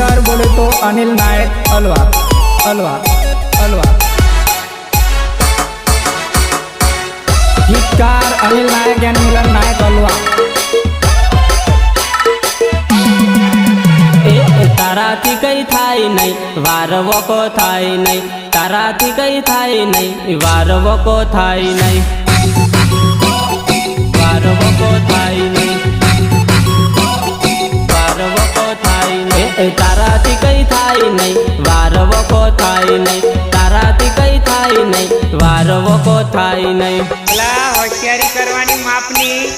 Singer બોલે તો અનિલ નાયક અલવા અલવા અલવા. ગીતકાર અનિલ નાયક અને મિલન નાયક અલવા. તારાથી કઈ થાય નહીં વાર વકો થાય નહીં, તારાથી કઈ થાય નહીં વાર વકો થાય નહીં. નહીં. તારાથી કઈ થાય નહીં. વાર વકો થાય નહીં. અલા હોશિયારી કરવાની માપની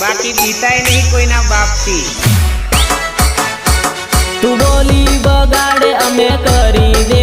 બાકી બીતાય નહીં કોઈના બાપથી. તું બોલી બગાડે અમે કરી દેખાડીએ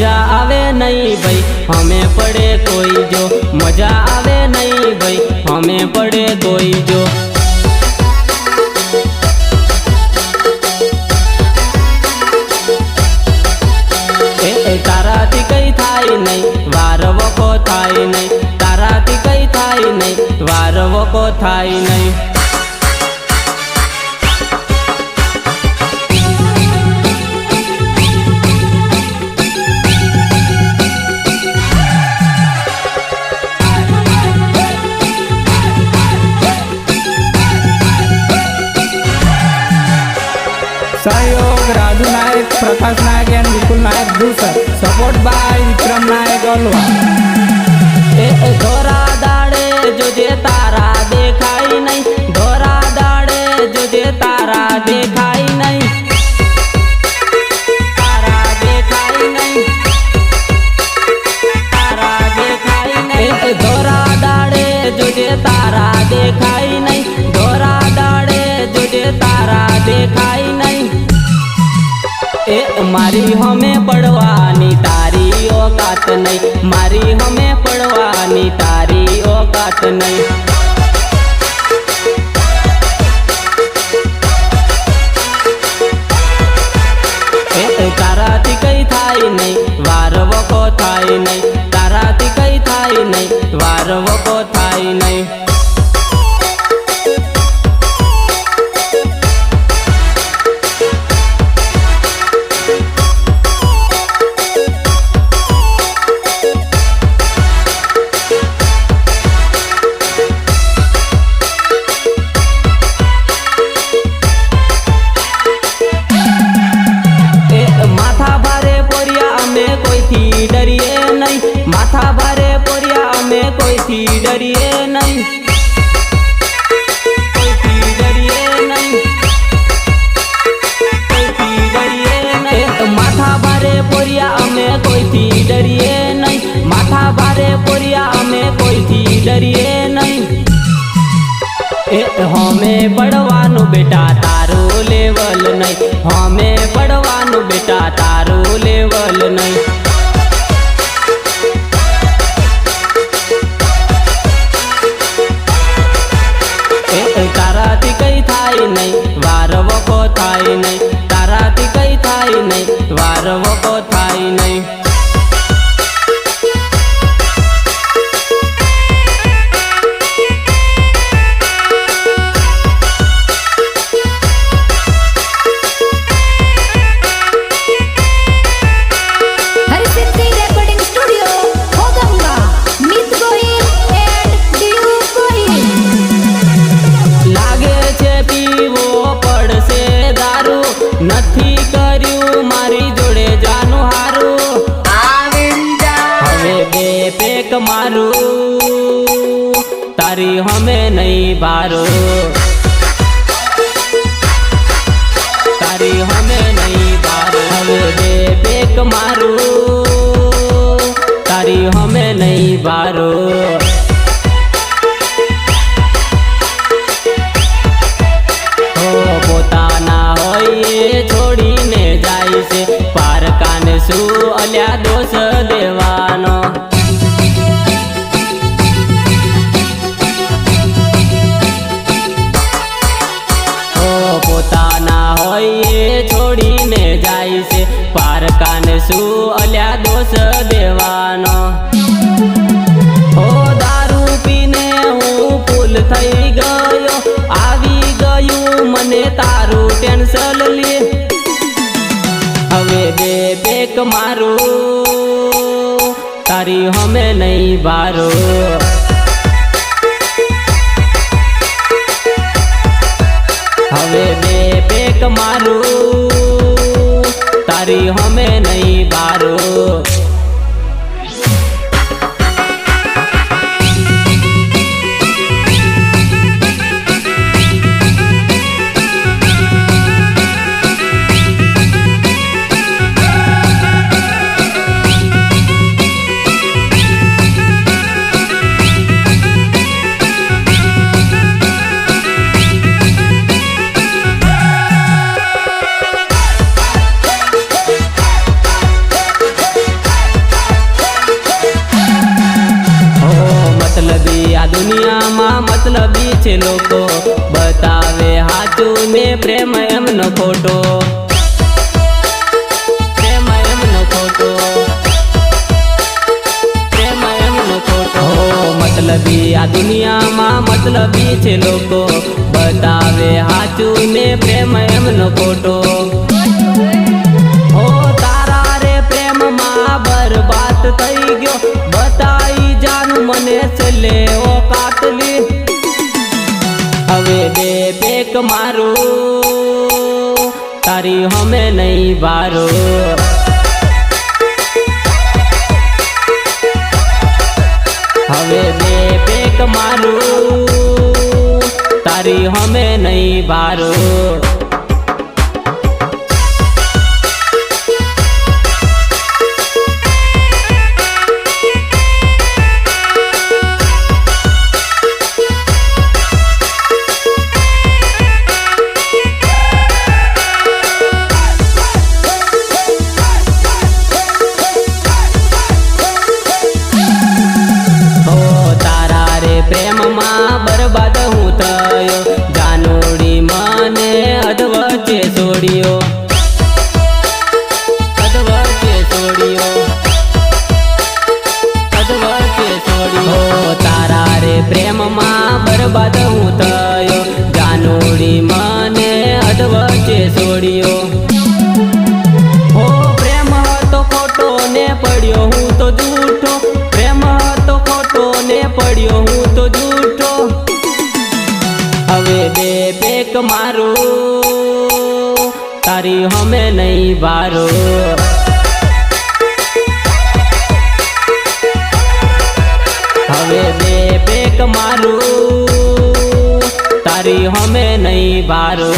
મજા આવે નહીં ભાઈ. અમે પડે કોઈ જો. મજા આવે નહીં ભાઈ. અમે પડે કોઈ જો. તારાથી કઈ થાય નહીં. વાર વખો થાય નહીં. તારાથી કઈ થાય નહીં. વાર વખો થાય નહીં. એ એ ધોરા દાડે જોજે તારા દેખાય નહીં. ધોરા દાડે જોજે તારા દેખાય થાય વકો થાય પેક મારું તારી હમે નહીં બારો તારી હમે નહીં બારો હવે બે પેક મારું તારી હમે નહીં બારો હો પોતાના હોય એ છોડીને જાય ફૂલ થઈ ગયો. આવી ગયું મને તારું ટેન્શન હવે બે બેક મારું. તારી હમે નહીં બારો હવે બે પેક મારું. છે લોકો. બતાવે હાચું ને પ્રેમ એમનો ખોટો. આ દુનિયામાં મતલબી છે લોકો. બતાવે હાચું ને પ્રેમ એમનો ખોટો. હો, તારા રે પ્રેમમાં બરબાદ થઈ ગયો. બતાઈ જાનું મને છેલ્લે મારું. તારી હમે નહીં બારો હવે બે પેક મારું. તારી હમે નહીં બારો અધવચ્ચે છોડ્યો હવે બે બેક મારો. તારી હમે નહીં બારો હવે બે પેક મારું. હમે નહીં બારો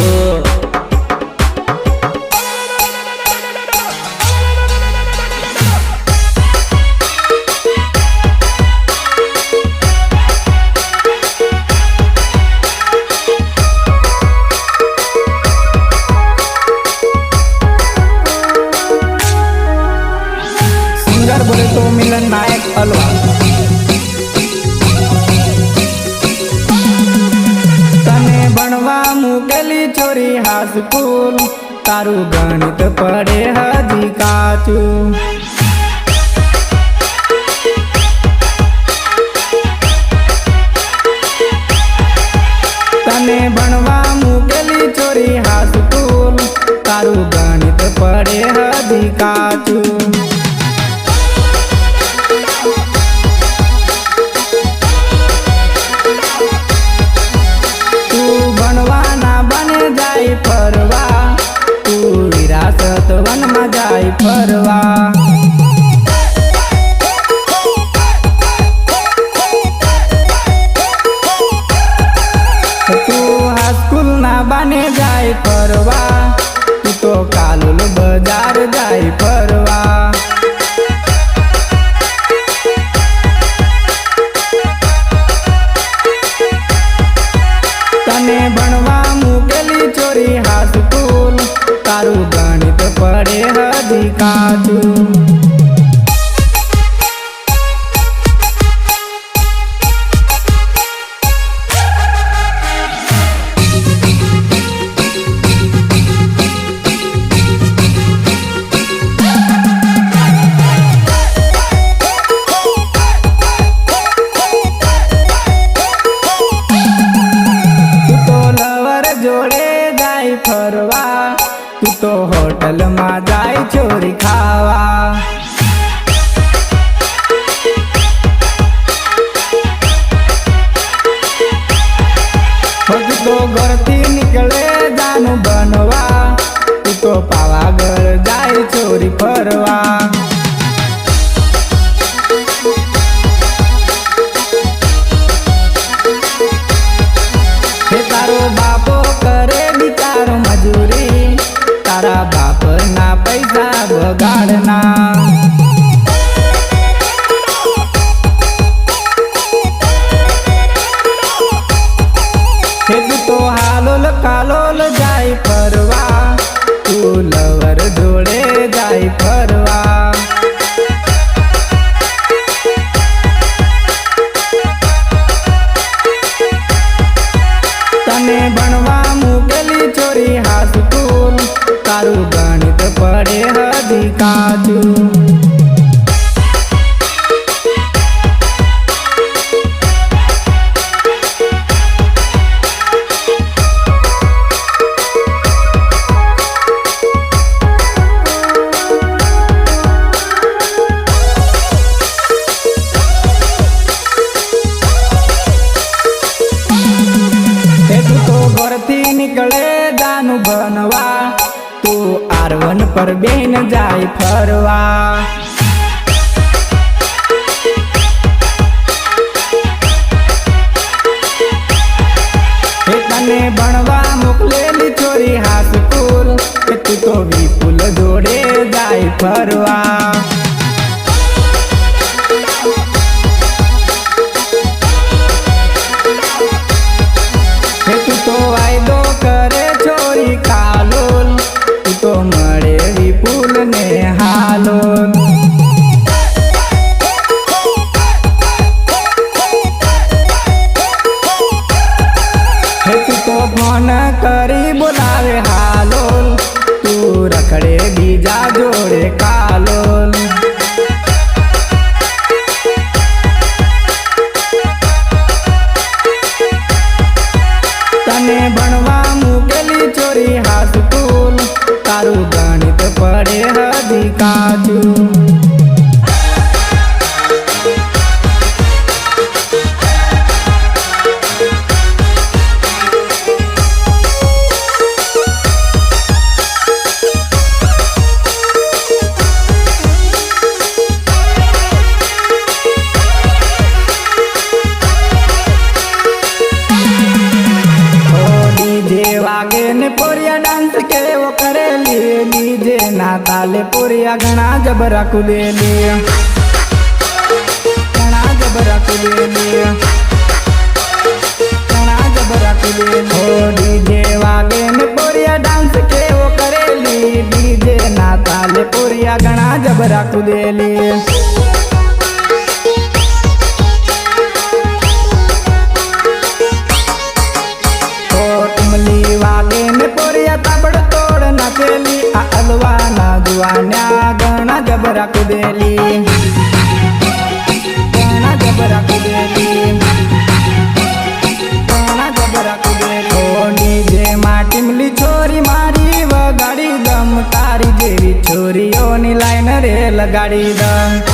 Do. હાઈસ્કૂલ ના બને જાય ફરવા. તો કાલુલ બજાર જાય ફરવા. નીકળે દાનું બનવા, તો આરવન પર બેન જાય ફરવા. તને ભણવા મોકલેલી ચોરી હાથ કુલ તું તો વિપુલ જોડે જાય ફરવા. જબરા કુલેલી ઘણા જબરા કુલેલી ઘણા જબરા કુલેલી ઓ ડીજે વાગે ને પોરિયા ડાન્સ કેવો કરેલી? ડીજે ના તાલે પોરિયા, ઘણા જબરા કુલેલી लगाड़ी दा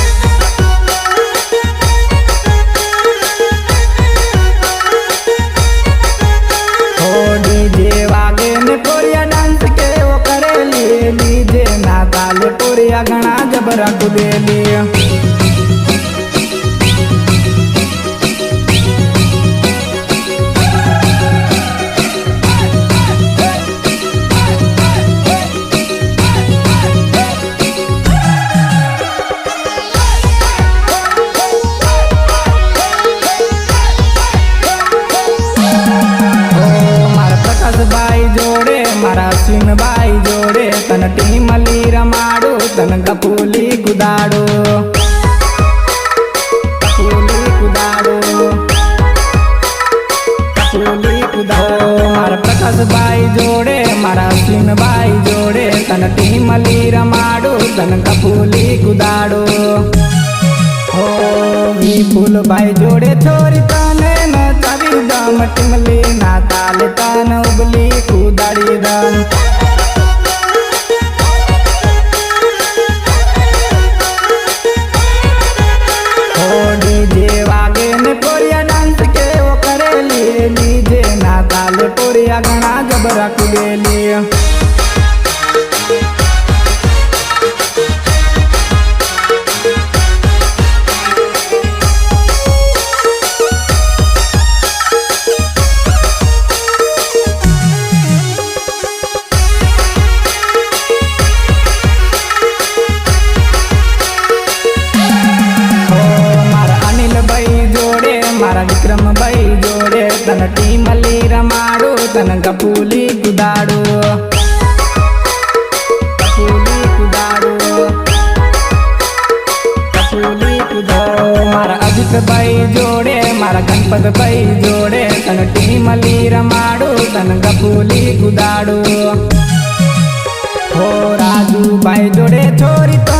ధనం కపూలి కుదాడు. ఓ ఈ పూలు బై జోడే చోరితో તને કપૂલી કુદાડું કપૂલી કુદાડું કપૂલી કુદો મારા અજીતભાઈ જોડે મારા ગણપતભાઈ જોડે તને ટીમલી રમાડું તને કપૂલી કુદાડું હો રાજુભાઈ જોડે છોરી તને